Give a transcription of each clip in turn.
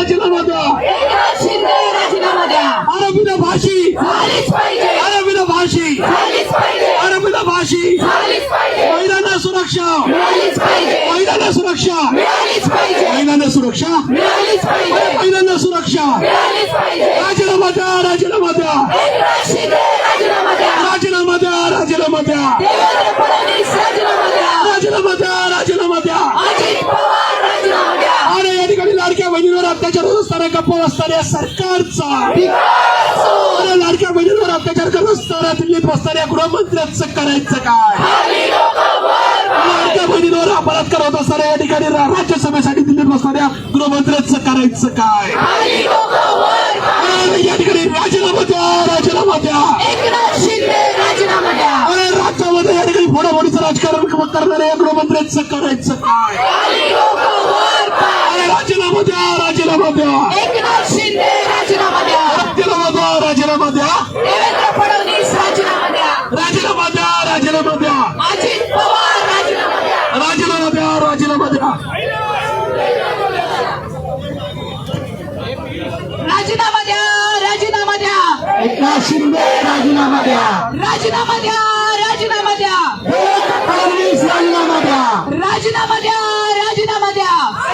राजीनामा द्या. शिंदे राजीनामा द्या आरोपीला भाषी झालीच भाषी आरोपीला भाषी महिलांना सुरक्षा. महिलांना सुरक्षा. महिलांना सुरक्षा. महिलांना सुरक्षा. मिळालीच पाहिजे राजीनामा द्या राजीनामा द्या. राजीनामा द्या राजीनामा द्या. राजीनामा द्या देवेंद्र फडणवीस राजीनामा द्या राजीनामा द्या राजीनामा द्या अजित पवार राजीनामा द्या आणि या ठिकाणी लाडक्या बहिणीवर असताना गप्प असणाऱ्या सरकारचा अरे लाडक्या बहिणीवर अत्याचार करत असताना दिल्लीत बसणाऱ्या गृहमंत्र्यांचं करायचं काय? लाडक्या बहिणीवर बलात्कार होत असताना या ठिकाणी राज्यसभेसाठी दिल्लीत बसणाऱ्या गृहमंत्र्यांचं करायचं काय? या ठिकाणी राजीनामा द्या राजीनामा द्या. एकनाथ शिंदे राजीनामा द्या. अरे राज्यामध्ये या ठिकाणी फोडाफोडीचं राजकारण करणाऱ्या या गृहमंत्र्यांचं करायचं काय खाली डोकं वर पाय अरे राजीनामा द्या राजीनामा द्या एकनाथ शिंदे राजीनामा द्या राजीनामा द्या राजीनामा द्या देवेंद्र फडणवीस राजीनामा द्या राजीनामा द्या राजीनामा द्या अजित पवार राजीनामा द्या राजीनामा द्या राजीनामा द्या राजीनामा द्या राजीनामा द्या एकनाथ शिंदे राजीनामा द्या राजीनामा द्या राजीनामा द्या देवेंद्र फडणवीस राजीनामा द्या राजीनामा द्या राजीनामा द्या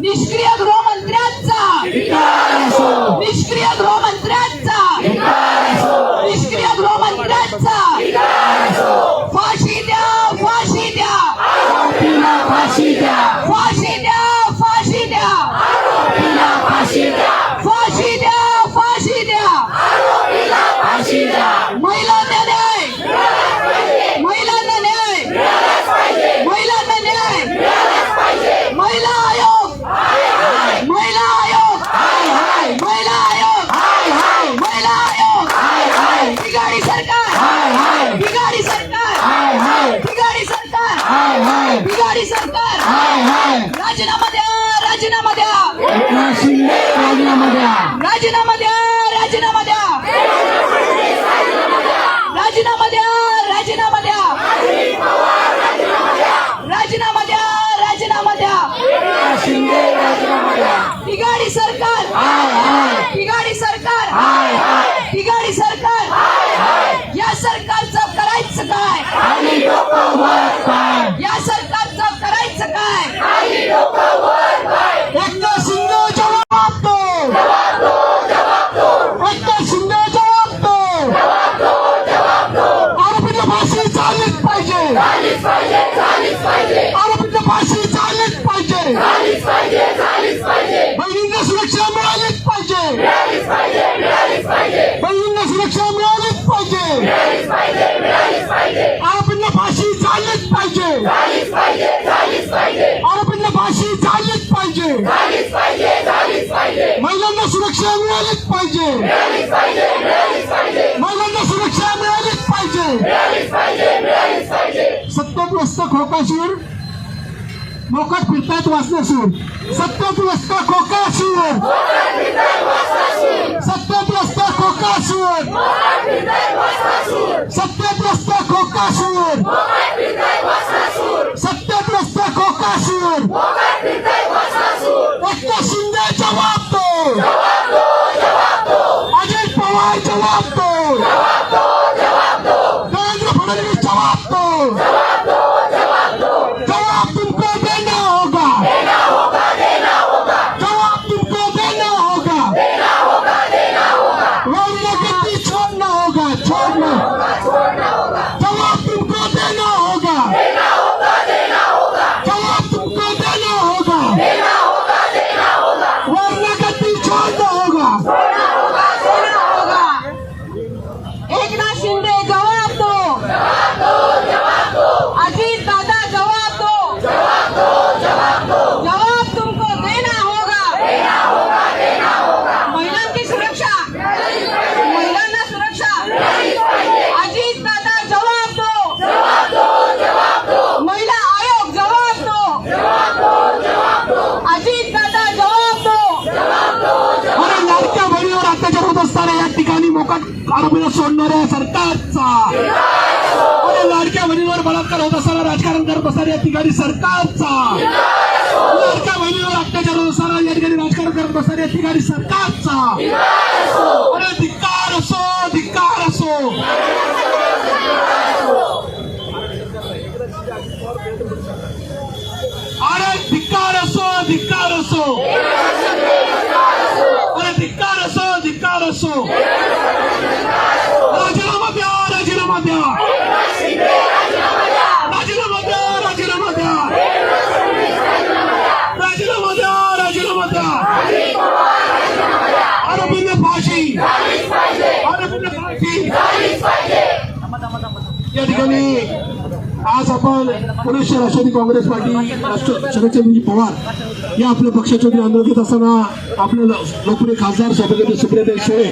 निष्क्रिय गृहमंत्र्यांचा. शिंदे बिगाडी सरकार. हाय हाय. बिगाडी सरकार. हाय हाय. बिगाडी सरकार. या सरकारचं करायचं काय? खाली डोकं वर पाय. या सरकारचं करायचं काय? एकनाथ पाहिजे. आरोपींना फाशी झालीच पाहिजे. आरोपींना फाशी झालीच पाहिजे. महिलांना सुरक्षा मिळालीच पाहिजे. महिलांना सुरक्षा मिळालीच पाहिजे. सत्यग्रस्त खोकासूर मोकाट फिरतायत वाचनासूर सत्यग्रस्त खोकासूर सत्यग्रस्त खोकासूर सत्यग्रस्त खोकासूर सत्यग्रस्त खोकासूर एकनाथ शिंदे जवाब दो या ठिकाणी सरकारचा. लाडक्या बहिणीवर अत्याचार होत असताना या ठिकाणी राजकारण करत असताना या ठिकाणी सरकारचा. ठिकाणी आज आपण पुणे राष्ट्रवादी काँग्रेस पार्टी राष्ट्र शरदचंद्रजी पवार या आपल्या पक्षाचे वतीने आंदोलन घेत असताना आपले लोकप्रिय खासदार सभापती सुप्रियाताई सुळे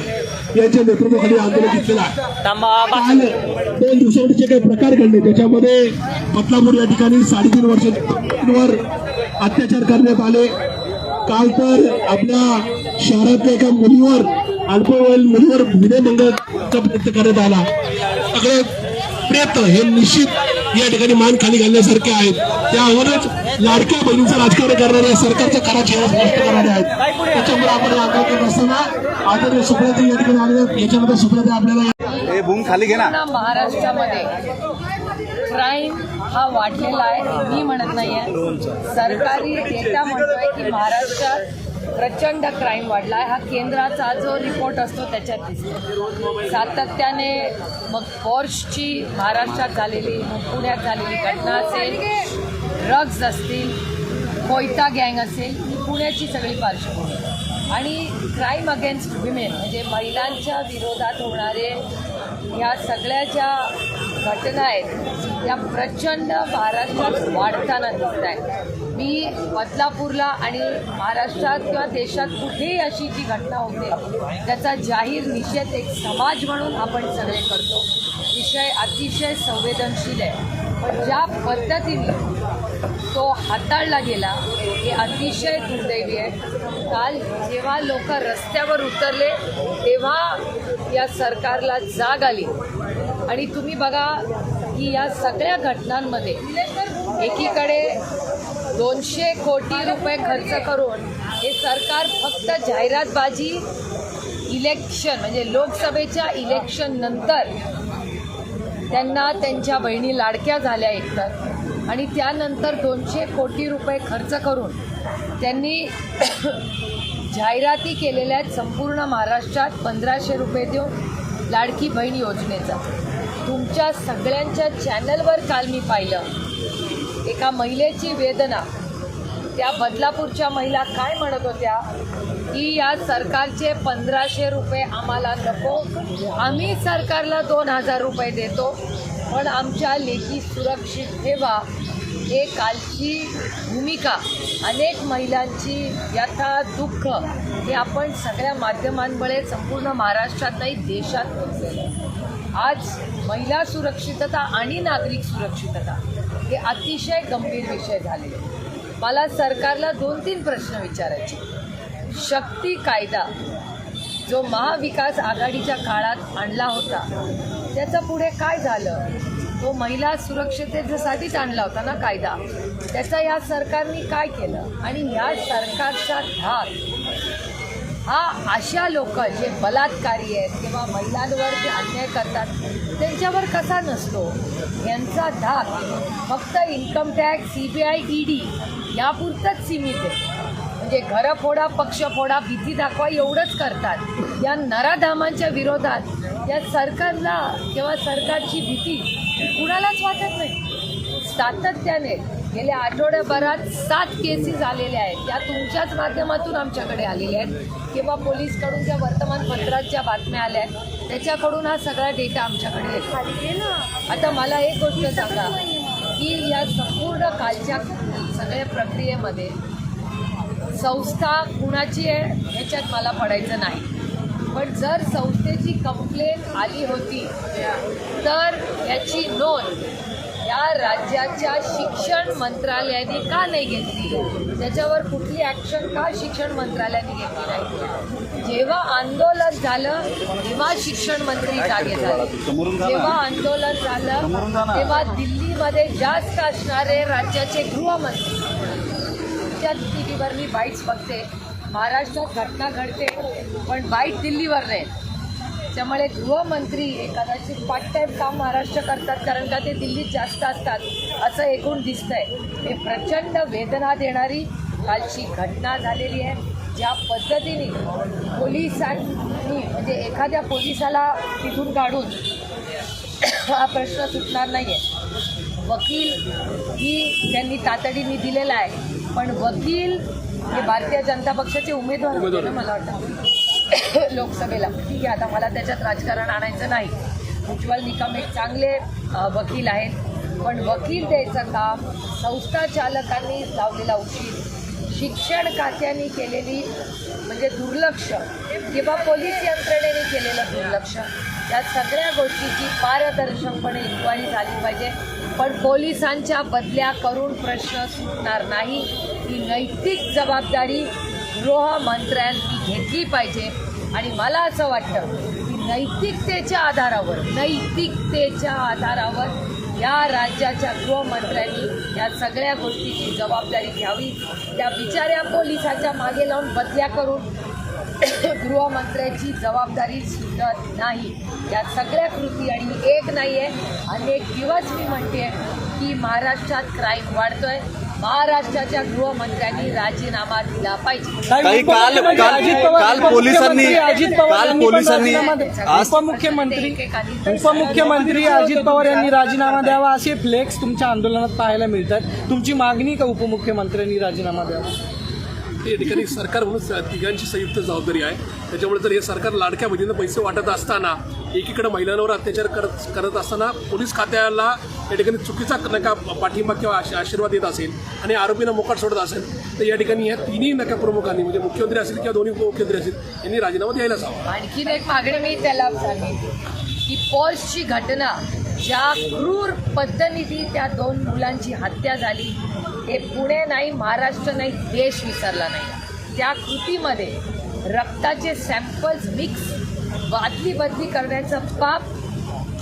यांच्या नेतृत्वाखाली आंदोलन घेतलेलं आहे. काल दोन दिवसापूर्वी जे काही प्रकार घडले त्याच्यामध्ये बदलापूर या ठिकाणी साडेतीन वर्षांवर अत्याचार करण्यात आले. काल तर आपल्या शहरातल्या एका मुलीवर अल्पवयीन मुलीवर विनयभंगाचा प्रयत्न करण्यात आला. सगळे प्रयत्न हे निश्चित या ठिकाणी मान खाली घालण्यासारखे आहेत. त्यावरच लाडक्या बहिणीचं राजकारण करणारे या सरकारचा खरा चेहरा स्पष्ट करणारे आहेत. त्याच्यामुळे आपण हे आंदोलन करत असताना आदरणीय सुप्रियाताई या ठिकाणी आहेत. याच्यामध्ये सुप्रियाताई आपल्याला हे भूम खाली घे ना. पूर्ण महाराष्ट्रामध्ये क्राईम हा वाढलेला आहे. मी म्हणत नाहीये. सरकारी डेटा म्हणतोय की महाराष्ट्रात प्रचंड क्राईम वाढला. आहे हा केंद्राचा जो रिपोर्ट असतो त्याच्यात दिसतो. सातत्याने मग पॉर्शची महाराष्ट्रात झालेली मग पुण्यात झालेली घटना असेल ड्रग्ज असतील कोयता गँग असेल ही पुण्याची सगळी पार्श्वभूमी. आणि क्राईम अगेन्स्ट विमेन म्हणजे महिलांच्या विरोधात होणारे ह्या सगळ्या ज्या घटना आहेत त्या प्रचंड महाराष्ट्रात वाढताना दिसत आहेत मी बदलापूरला आणि महाराष्ट्रात किंवा देशात कुठेही अशी जी घटना होते त्याचा जाहीर निषेध एक समाज म्हणून आपण सगळे करतो. विषय अतिशय संवेदनशील आहे. पण ज्या पद्धतीने तो हाताळला गेला हे अतिशय दुर्दैवी आहे. काल जेव्हा लोक रस्त्यावर उतरले तेव्हा या सरकारला जाग आली. आणि तुम्ही बघा की या सगळ्या घटनांमध्ये एकीकडे दोनशे कोटी रुपये खर्च करून हे सरकार फक्त जाहिरातबाजी इलेक्शन म्हणजे लोकसभेच्या इलेक्शन नंतर त्यांना त्यांच्या बहिणी लाडक्या झाल्या एकतर. आणि त्यानंतर दोनशे कोटी रुपये खर्च करून त्यांनी जाहिराती केलेल्या आहेत संपूर्ण महाराष्ट्रात पंधराशे रुपये देऊन लाडकी बहीण योजनेचा. तुमच्या सगळ्यांच्या चॅनलवर काल मी पाहिलं. एका महिलेची वेदना. त्या बदलापूरच्या महिला काय म्हणत होत्या? की या सरकारचे पंधराशे रुपये आम्हाला नको. आम्ही सरकारला दोन हजार रुपये देतो. पण आमच्या लेखी सुरक्षित ठेवा. हे कालची भूमिका. अनेक महिलांची व्यथा दुःख हे आपण सगळ्या माध्यमांमुळे संपूर्ण महाराष्ट्रात नाही देशात पोचलेलं आज महिला सुरक्षितता आणि नागरिक सुरक्षितता हे अतिशय गंभीर विषय झालेले. मला सरकारला दोन तीन प्रश्न विचारायचे. शक्ती कायदा जो महाविकास आघाडीच्या काळात आणला होता त्याचं पुढे काय झालं? तो महिला सुरक्षिततेसाठीच आणला होता ना कायदा. त्याचा या सरकारने काय केलं? आणि या सरकारचा धाक हा अशा लोक जे बलात्कारी आहेत किंवा महिलांवर जे अन्याय करतात त्यांच्यावर कसा नसतो? यांचा धाक फक्त income tax C B I E D यापुरतंच सीमित आहे. म्हणजे घरं फोडा पक्ष फोडा भीती दाखवा एवढंच करतात. या नराधामांच्या विरोधात या सरकारला किंवा सरकारची भीती कुणालाच वाटत नाही. सातत्याने गेल्या आठवड्याभरात सात केसेस आलेल्या आहेत. त्या तुमच्याच माध्यमातून आमच्याकडे आलेल्या आहेत. किंवा पोलीसकडून ज्या वर्तमानपत्रात बातम्या आल्या आहेत त्याच्याकडून हा सगळा डेटा आमच्याकडे येतो. आता मला एक गोष्ट सांगा की या संपूर्ण कालच्या सगळ्या प्रक्रियेमध्ये संस्था कुणाची आहे ह्याच्यात मला पडायचं नाही. पण जर संस्थेची कंप्लेन आली होती तर याची नोंद या राज्याच्या शिक्षण मंत्रालयाने का नाही घेतली? त्याच्यावर कुठली ॲक्शन का शिक्षण मंत्रालयाने घेतली नाही? जेव्हा आंदोलन झालं तेव्हा शिक्षण मंत्री जागे झाले. जेव्हा आंदोलन झालं. तेव्हा दिल्लीमध्ये जास्त असणारे राज्याचे गृहमंत्री त्या टी व्हीवर मी बाईट्स बघते. महाराष्ट्रात घटना घडते पण वाईट दिल्लीवर नाही. त्यामुळे गृहमंत्री कदाचित पार्ट टाईम काम महाराष्ट्र करतात कारण का ते दिल्लीत जास्त असतात असं एकूण दिसतंय. हे प्रचंड वेदना देणारी कालची घटना झालेली आहे ज्या पद्धतीने पोलिसांनी म्हणजे एखाद्या पोलिसाला तिथून काढून हा प्रश्न सुटणार नाही आहे वकील ही त्यांनी तातडीने दिलेला आहे पण वकील हे भारतीय जनता पक्षाचे उमेदवार होते ना मला वाटतं. लोकसभेला. ठीक आहे आता मला त्याच्यात राजकारण आणायचं नाही. उज्ज्वल निकम एक चांगले वकील आहेत. पण वकील द्यायचं काम संस्था चालकांनी लावलेला उशीर. शिक्षण खात्याने केलेली म्हणजे दुर्लक्ष. किंवा पोलीस यंत्रणेने केलेलं दुर्लक्ष. या सगळ्या गोष्टीची पारदर्शकपणे इन्क्वायरी झाली पाहिजे. पण पोलिसांच्या बदल्या करून प्रश्न सुटणार नाही. ही नैतिक जबाबदारी गृहमंत्र्यांनी घेतली पाहिजे. आणि मला असं वाटतं की नैतिकतेच्या आधारावर नैतिकतेच्या आधारावर या राज्याच्या गृहमंत्र्यांनी या सगळ्या गोष्टीची जबाबदारी घ्यावी. त्या बिचाऱ्या पोलिसाच्या मागे लावून बदल्या करून गृहमंत्र्याची जबाबदारी सुटत नाही. या सगळ्या कृती आणि एक नाही आहे अनेक दिवस मी म्हणते की महाराष्ट्रात क्राईम वाढतोय. महाराष्ट्राच्या गृहमंत्र्यांनी राजीनामा दिला पाहिजे. काही काल काल काल पोलिसांनी अजित पवार काल पोलिसांनी उपमुख्यमंत्री उपमुख्यमंत्री अजित पवार यांनी राजीनामा द्यावा असे फ्लेक्स तुमच्या आंदोलनात पाहायला मिळतात. तुमची मागणी का उपमुख्यमंत्र्यांनी राजीनामा द्यावा? या ठिकाणी सरकार म्हणून तिघांची संयुक्त जबाबदारी आहे. त्याच्यामुळे जर हे सरकार लाडक्या बहिणींना पैसे वाटत असताना एकीकडे महिलांवर अत्याचार करत करत असताना पोलीस खात्याला या ठिकाणी चुकीचा नका पाठिंबा किंवा आशीर्वाद देत असेल आणि आरोपींना मोकाट सोडत असेल तर या ठिकाणी या तिन्ही नका प्रमुखांनी म्हणजे मुख्यमंत्री असेल किंवा दोन्ही उपमुख्यमंत्री असतील यांनी राजीनामा द्यायलाच हवा. आणखीन एक मागणी मी त्याला की पोर्सची घटना ज्या क्रूर पद्धतीने त्या दोन मुलांची हत्या झाली हे पुणे नाही महाराष्ट्र नाही देश विसरला नाही. त्या कृतीमध्ये रक्ताचे सॅम्पल्स मिक्स बादली बदली करण्याचं पाप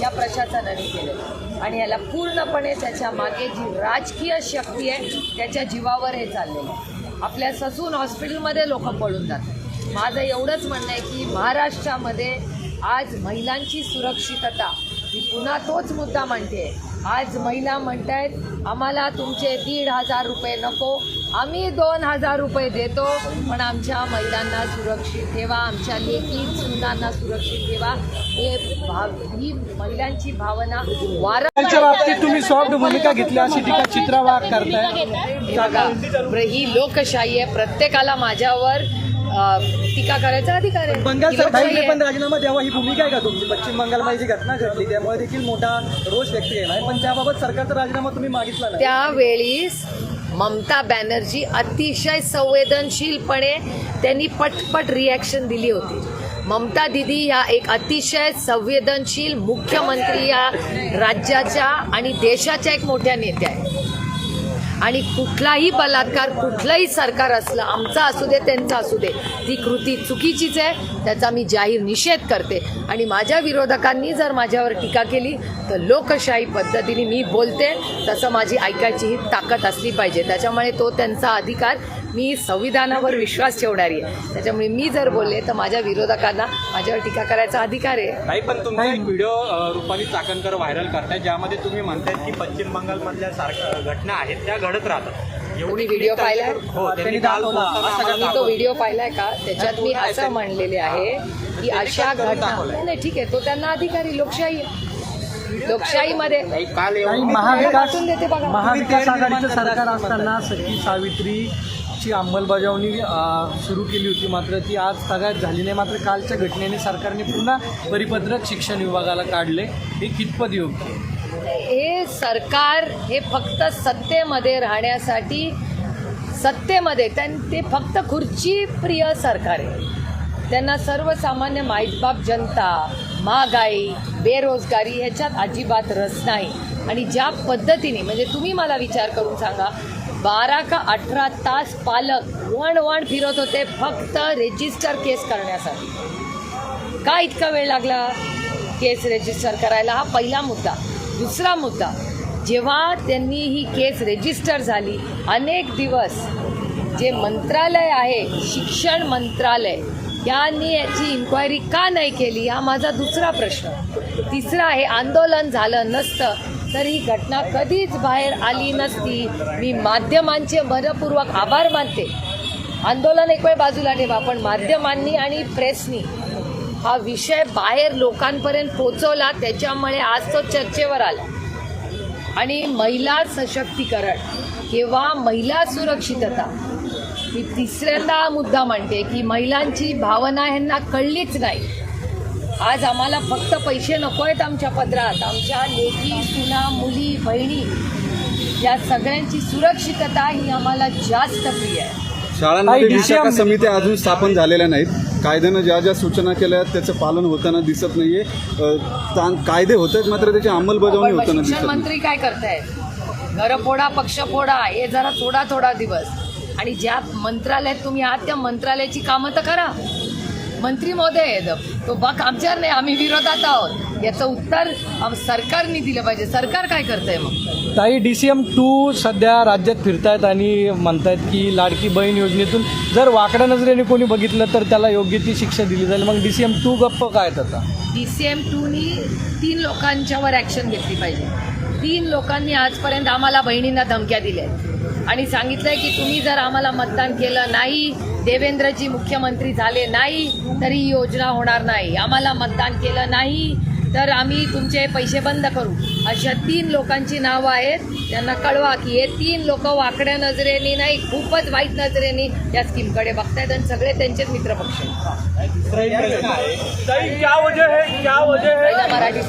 या प्रशासनाने केलं. आणि याला पूर्णपणे त्याच्यामागे जी राजकीय शक्ती आहे त्याच्या जीवावर हे चाललेलं आहे. आपल्या ससून हॉस्पिटलमध्ये लोक पळून जातात. माझं एवढंच म्हणणं आहे की महाराष्ट्रामध्ये आज महिलांची सुरक्षितता मी पुन्हा तोच मुद्दा म्हणते. आज महिला म्हणतायत आम्हाला तुमचे दीड हजार रुपये नको. आम्ही दोन हजार रुपये देतो पण आमच्या महिलांना सुरक्षित ठेवा. आमच्या लेकी सुनांना सुरक्षित ठेवा. हे भाव ही महिलांची भावना वारंवार बाबतीत तुम्ही सॉफ्ट भूमिका घेतली अशी टीका चित्रा वाघ करताय. हे बघा ही लोकशाही आहे. प्रत्येकाला माझ्यावर टीका करायचा अधिकार आहे. बंगाल सरकारने. पण राजीनामा द्यावा ही भूमिका आहे का तुमची? पश्चिम बंगालमध्ये जी घटना घडली त्यामुळे देखील मोठा रोष व्यक्त केला आहे. पण त्याबाबत सरकारचा राजीनामा तुम्ही मागितला नाही. त्यावेळीस ममता बॅनर्जी अतिशय संवेदनशीलपणे त्यांनी पटपट रिॲक्शन दिली होती. ममता दिदी या एक अतिशय संवेदनशील मुख्यमंत्री या राज्याच्या आणि देशाच्या एक मोठ्या नेत्या आहेत. आणि कुठलाही बलात्कार कुठलंही सरकार असलं आमचा असू दे त्यांचं असू दे ती कृती चुकीचीच आहे त्याचा मी जाहीर निषेध करते. आणि माझ्या विरोधकांनी जर माझ्यावर टीका केली तर लोकशाही पद्धतीने मी बोलते. तसं माझी ऐकायची ही ताकद असली पाहिजे. त्याच्यामुळे तो त्यांचा अधिकार मी संविधानावर विश्वास ठेवणारी आहे. त्याच्यामुळे मी जर बोलले तर माझ्या विरोधकांना माझ्यावर टीका करायचा अधिकार आहे. नाही पण तुमचा एक व्हिडिओ अ, रुपाली चाकणकर व्हायरल करताय ज्यामध्ये तुम्ही म्हणतायत की पश्चिम बंगालमधल्या सारख्या घटना आहेत त्या घडत राहतात. तुम्ही व्हिडिओ पाहिलाय? हो त्यांनी काल बोलताना आम्हाला मी तो दाखवलं. व्हिडिओ पाहिलाय का? त्याच्यात मी असं म्हणलेले आहे की अशा घटना नाही, नाही ठीक आहे. तो त्यांना अधिकारी लोकशाही. आहे. लोकशाहीमध्ये. मी महाविकास पाठवून देते बघा. महाविकास आघाडीचं सरकार असताना सखी ची अंमलबजावणी सुरू केली होती मात्र ती आज तगायत झाली नाही. मात्र कालच्या घटनेने सरकारने पुन्हा परिपत्रक शिक्षण विभागाला काढले. हे कितपत योग्य हे सरकार हे फक्त सत्तेमध्ये राहण्यासाठी सत्तेमध्ये त्यां ते फक्त खुर्ची प्रिय सरकार आहे. त्यांना सर्वसामान्य माईबाप जनता महागाई बेरोजगारी ह्याच्यात अजिबात रस नाही. आणि ज्या पद्धतीने म्हणजे तुम्ही मला विचार करून सांगा बारा का अठरा तास पालक वण वण फिरत होते फक्त रेजिस्टर केस करण्यासाठी. का इतका वेळ लागला केस रेजिस्टर करायला? हा पहिला मुद्दा. दुसरा मुद्दा जेव्हा त्यांनी ही केस रेजिस्टर झाली अनेक दिवस जे मंत्रालय आहे शिक्षण मंत्रालय यांनी याची इन्क्वायरी का नाही केली? हा माझा दुसरा प्रश्न. तिसरा आहे आंदोलन झालं नसतं. तर ही घटना कधीच बाहेर आली नसती. मी माध्यमांचे मनपूर्वक आभार मानते. आंदोलन एक वेळ बाजूला ठेवा पण माध्यमांनी आणि प्रेसनी हा विषय बाहेर लोकांपर्यंत पोचवला त्याच्यामुळे आज तो चर्चेवर आला. आणि महिला सशक्तीकरण किंवा महिला सुरक्षितता मी तिसऱ्यांदा हा मुद्दा मांडते की महिलांची भावना ह्यांना कळलीच नाही. आज आम्हाला फक्त पैसे नको आहेत आमच्या पदरात. आमच्या लेकी सुना मुली बहिणी या सगळ्यांची सुरक्षितता ही आम्हाला जास्त प्रिय आहे. शाळांमध्ये विशाखा समित्या अजून स्थापन झालेल्या नाहीत. कायद्यानं ज्या ज्या सूचना केल्या आहेत त्याचं पालन होताना दिसत नाहीये. अ, कायदे होत आहेत मात्र त्याची अंमलबजावणी पण होताना शिक्षण दिसत नाही. मंत्री काय करतायत? घर फोडा पक्ष फोडा हे जरा थोडा थोडा दिवस. आणि ज्या मंत्रालयात तुम्ही आहात त्या मंत्रालयाची कामं तर करा. मंत्री महोदय आहेत तो बक आमच्यावर नाही आम्ही विरोधात आहोत. याचं उत्तर सरकारने दिलं पाहिजे. सरकार काय करतंय मग? ताई डी सी एम टू सध्या राज्यात फिरतायत आणि म्हणतायत की लाडकी बहीण योजनेतून जर वाकड्या नजरेने कोणी बघितलं तर त्याला योग्य ती शिक्षा दिली जाईल. मग डी सी एम टू गप्प काय आता? डी सी एम टूनी तीन लोकांच्यावर ॲक्शन घेतली पाहिजे. तीन लोकांनी आजपर्यंत आम्हाला बहिणींना धमक्या दिल्या आणि सांगितलंय की तुम्ही जर आम्हाला मतदान केलं नाही देवेंद्रजी मुख्यमंत्री झाले नाही तरी ही योजना होणार नाही. आम्हाला मतदान केलं नाही तर आम्ही तुमचे पैसे बंद करू. अशा तीन लोकांची नावं आहेत. त्यांना कळवा की हे तीन लोक वाकड्या नजरेने नाही खूपच वाईट नजरेने या स्कीमकडे बघतायत आणि सगळे त्यांचेच मित्रपक्ष आहेत. पहिला मराठी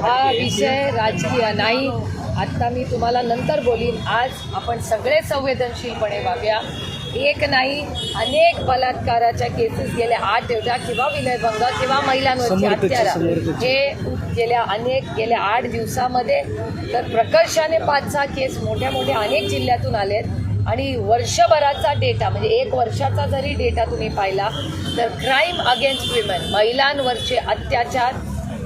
हा विषय राजकीय नाही. आता मी तुम्हाला नंतर बोलीन. आज आपण सगळे संवेदनशीलपणे वागूया. एक नाही अनेक बलात्काराच्या केसेस गेल्या आठ दिवसा किंवा विनयभंग किंवा महिलांवरची हत्यारा समर्थची. हे गेल्या अनेक गेल्या आठ दिवसामध्ये तर प्रकर्षाने पाच सहा केस मोठ्या मोठ्या अनेक जिल्ह्यातून आलेत. आणि वर्षभराचा डेटा म्हणजे एक वर्षाचा जरी डेटा तुम्ही पाहिला तर क्राईम अगेन्स्ट विमेन महिलांवरचे अत्याचार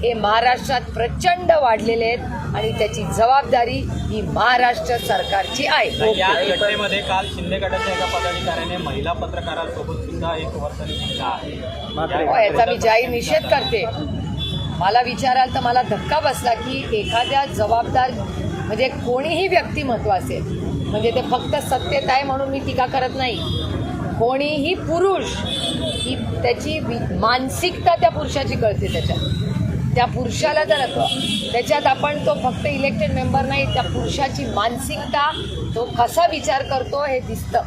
हे महाराष्ट्रात प्रचंड वाढलेले आहेत आणि त्याची जबाबदारी ही महाराष्ट्र सरकारची आहे. या घटनेमध्ये काल शिंदे गटाच्या एका पदाधिकाऱ्याने महिला पत्रकारांसोबत सुद्धा एक वर्तन केलं आहे. हो, याचा मी जाहीर निषेध करते. मला विचाराल तर मला धक्का बसला की एखाद्या जबाबदार म्हणजे कोणीही व्यक्तिमत्व असेल म्हणजे ते फक्त सत्तेत आहे म्हणून मी टीका करत नाही. कोणीही पुरुष ही त्याची वि- मानसिकता त्या पुरुषाची कळते त्याच्यात. त्या पुरुषाला जर त्याच्यात आपण तो फक्त इलेक्टेड मेंबर नाही त्या पुरुषाची मानसिकता तो कसा विचार करतो हे दिसतं.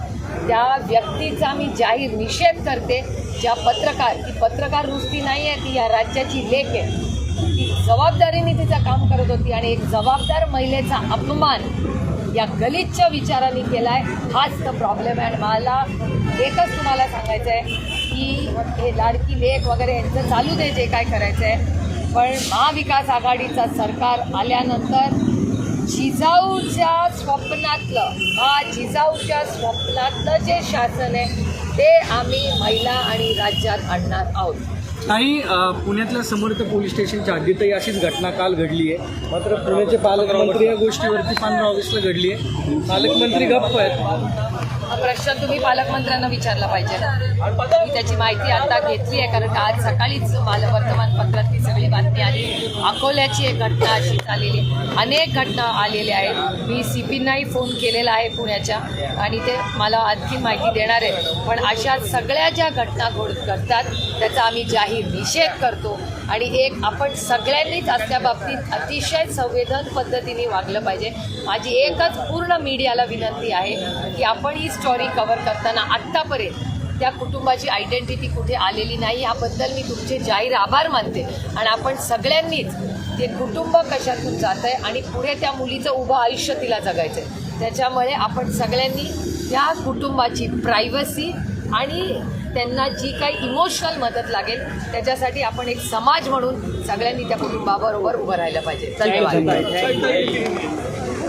त्या व्यक्तीचा मी जाहीर निषेध करते ज्या पत्रकार ती पत्रकार नुसती नाही आहे ती या राज्याची लेख आहे. ती जबाबदारीने तिचं काम करत होती आणि एक जबाबदार महिलेचा अपमान या गलिच्छ केला केलाय. हाच तर प्रॉब्लेम आहे. आणि मला एकच तुम्हाला सांगायचं आहे की हे लाडकी लेख वगैरे यांचं चालू दे जे काय करायचं आहे पण महाविकास आघाडीचा सरकार आल्यानंतर जिजाऊच्या स्वप्नातलं हा जिजाऊच्या स्वप्नातलं जे शासन आहे ते आम्ही महिला आणि राज्यात आणणार आहोत. काही पुण्यातल्या समर्थ पोलीस स्टेशनच्या हद्दीतही अशीच घटना काल घडली आहे. मात्र पुण्याचे पालकमंत्री या गोष्टीवरती पंधरा ऑगस्टला घडली आहे. पालकमंत्री गप्प आहेत. प्रश्न तुम्ही पालकमंत्र्यांना विचारला पाहिजे. मी त्याची माहिती आता घेतली आहे कारण आज सकाळीच मला वर्तमानपत्रात ती सगळी बातमी आली. अकोल्याची एक घटना अशी झालेली. अनेक घटना आलेल्या आहेत. मी सी पींनाही फोन केलेला आहे पुण्याच्या आणि ते मला आणखी माहिती देणार आहेत. पण अशा सगळ्या ज्या घटना घोड घडतात त्याचा आम्ही जाहीर निषेध करतो. आणि एक आपण सगळ्यांनीच असल्या बाबतीत अतिशय संवेदन पद्धतीने वागलं पाहिजे. माझी एकच पूर्ण मीडियाला विनंती आहे की आपण ही स्टोरी कव्हर करताना आत्तापर्यंत त्या कुटुंबाची आयडेंटिटी कुठे आलेली नाही याबद्दल मी तुमचे जाहीर आभार मानते. आणि आपण सगळ्यांनीच ते कुटुंब कशातून जात आहे आणि पुढे त्या मुलीचं उभं आयुष्य तिला जगायचं आहे त्याच्यामुळे आपण सगळ्यांनी त्या कुटुंबाची प्रायव्हसी आणि त्यांना जी काही इमोशनल मदत लागेल त्याच्यासाठी आपण एक समाज म्हणून सगळ्यांनी त्या कुटुंबाबरोबर उभं राहिलं पाहिजे. धन्यवाद.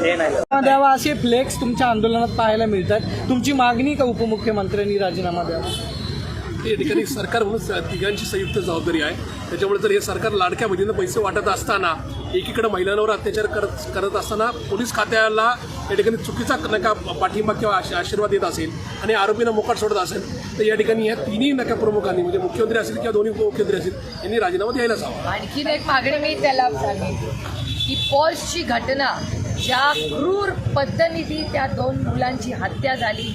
द्यावा असे फ्लेक्स तुमच्या आंदोलनात पाहायला मिळतात. तुमची मागणी का उपमुख्यमंत्र्यांनी राजीनामा द्यावा? या ठिकाणी सरकार म्हणून तिघांची संयुक्त जबाबदारी आहे. त्याच्यामुळे जर हे सरकार लाडक्या बहिणींना पैसे वाटत असताना एकीकडे महिलांवर अत्याचार करत करत असताना पोलीस खात्याला या ठिकाणी चुकीचा नका पाठिंबा किंवा आश- आशीर्वाद देत असेल आणि आरोपींना मोकाट सोडत असेल तर या ठिकाणी या तिन्ही नका प्रमुखांनी म्हणजे मुख्यमंत्री असतील किंवा दोन्ही उपमुख्यमंत्री असतील यांनी राजीनामा द्यायलाच हवा. आणखीन एक मागणी मी त्याला की पॉर्सची घटना ज्या क्रूर पद्धतीने त्या दोन मुलांची हत्या झाली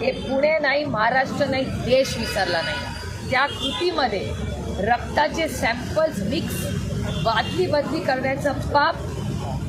हे पुणे नाही महाराष्ट्र नाही देश विसरला नाही. त्या कृतीमध्ये रक्ताचे सॅम्पल्स मिक्स बादली बदली करण्याचं पाप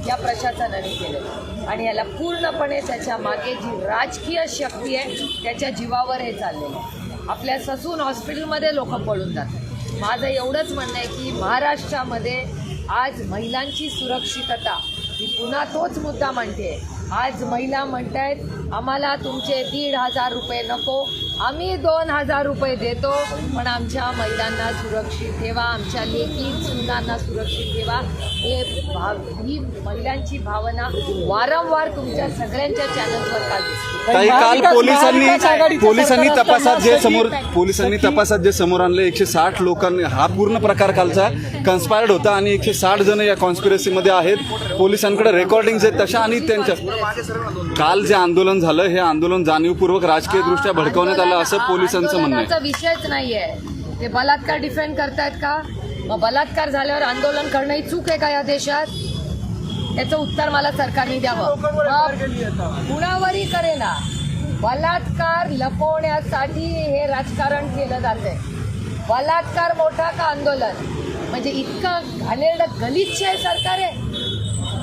या प्रशासनाने केलं. आणि याला पूर्णपणे त्याच्यामागे जी राजकीय शक्ती आहे त्याच्या जीवावर हे चाललेलं आहे. आपल्या ससून हॉस्पिटलमध्ये लोक पळून जातात. माझं एवढंच म्हणणं आहे की महाराष्ट्रामध्ये आज महिलांची सुरक्षितता मी पुन्हा तोच मुद्दा म्हणते. आज महिला म्हणत आहेत आम्हाला तुमचे दीड हजार रुपये नको. आम्ही दोन हजार रुपये देतो पण आमच्या महिलांना सुरक्षित ठेवा आमच्या लेकी सुनांना सुरक्षित ठेवा. हे भाव ही महिलांची भावना वारंवार तुमच्या सगळ्यांच्या चॅनल्सवर काल दिसते काल पोलिसांनी पोलिसांनी तपासात जे समोर पोलिसांनी तपासात जे समोर आणले एकशे साठ लोकांनी हा पूर्ण प्रकार कालचा कन्स्पायर्ड होता आणि एकशे साठ जण या कॉन्स्पिरसीमध्ये आहेत. पोलिसांकडे रेकॉर्डिंग आहेत तशा आणि त्यांच्या काल जे आंदोलन झालं हे आंदोलन जाणीवपूर्वक राजकीय दृष्ट्या भडकवण्यात आलं असं पोलिसांचं म्हणणं आहे. विषयच नाहीये. ते बलात्कार डिफेंड करतायत का? मग बलात्कार झाल्यावर आंदोलन करणं ही चूक आहे का या देशात? याचं उत्तर मला सरकारने द्यावं. मग कुणावरही करेना. बलात्कार लपवण्यासाठी हे राजकारण केलं जातंय. बलात्कार मोठा का आंदोलन? म्हणजे इतकं घाणेरडं गलिच्छ आहे सरकार आहे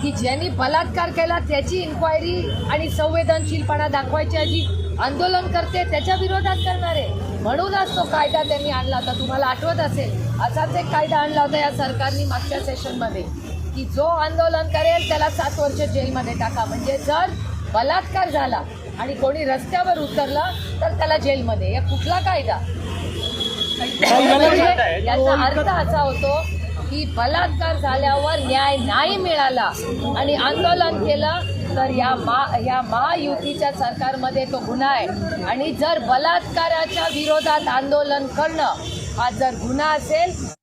की ज्यांनी बलात्कार केला त्याची इन्क्वायरी आणि संवेदनशीलपणा दाखवायची ऐवजी आंदोलन करते त्याच्या विरोधात करणारे. म्हणूनच तो कायदा त्यांनी आणला होता. तुम्हाला आठवत असेल असाच एक कायदा आणला होता या सरकारने मागच्या सेशनमध्ये की जो आंदोलन करेल त्याला सात वर्ष जेलमध्ये टाका. म्हणजे जर बलात्कार झाला आणि कोणी रस्त्यावर उतरला तर त्याला जेलमध्ये. या कुठला कायदा? याचा अर्थ असा होतो की बलात्कार झाल्यावर न्याय नाही मिळाला आणि आंदोलन केलं तर या मा या महायुतीच्या सरकारमध्ये तो गुन्हा आहे. आणि जर बलात्काराच्या विरोधात आंदोलन करणं हा जर गुन्हा असेल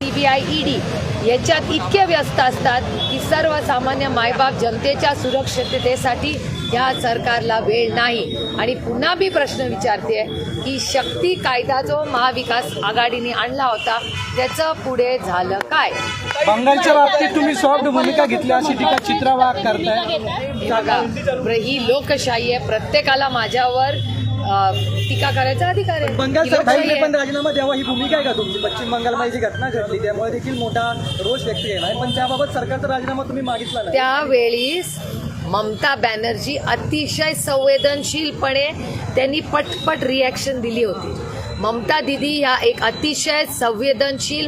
सीबीआय ईडी याच्यात इतके व्यस्त असतात की सर्वसामान्य मायबाप जनतेच्या सुरक्षिततेसाठी या सरकारला वेळ नाही. आणि पुन्हा मी प्रश्न विचारते की शक्ती कायदा जो महाविकास आघाडीने आणला होता त्याचं पुढे झालं काय? बंगालच्या बाबतीत तुम्ही सॉफ्ट भूमिका घेतली अशी टीका चित्रा वाघ करताय बघा ही लोकशाही आहे. प्रत्येकाला माझ्यावर टीका करायचा अधिकार आहे. बंगाल सरकारने पण. राजीनामा द्यावा ही भूमिका आहे का तुमची? पश्चिम बंगालमध्ये जी घटना घडली त्यामुळे देखील मोठा रोष व्यक्त केला आहे. पण त्याबाबत सरकारचा राजीनामा तुम्ही मागितला त्यावेळी ममता बॅनर्जी अतिशय संवेदनशीलपणे त्यांनी पटपट रिॲक्शन दिली होती. ममता दिदी ह्या एक अतिशय संवेदनशील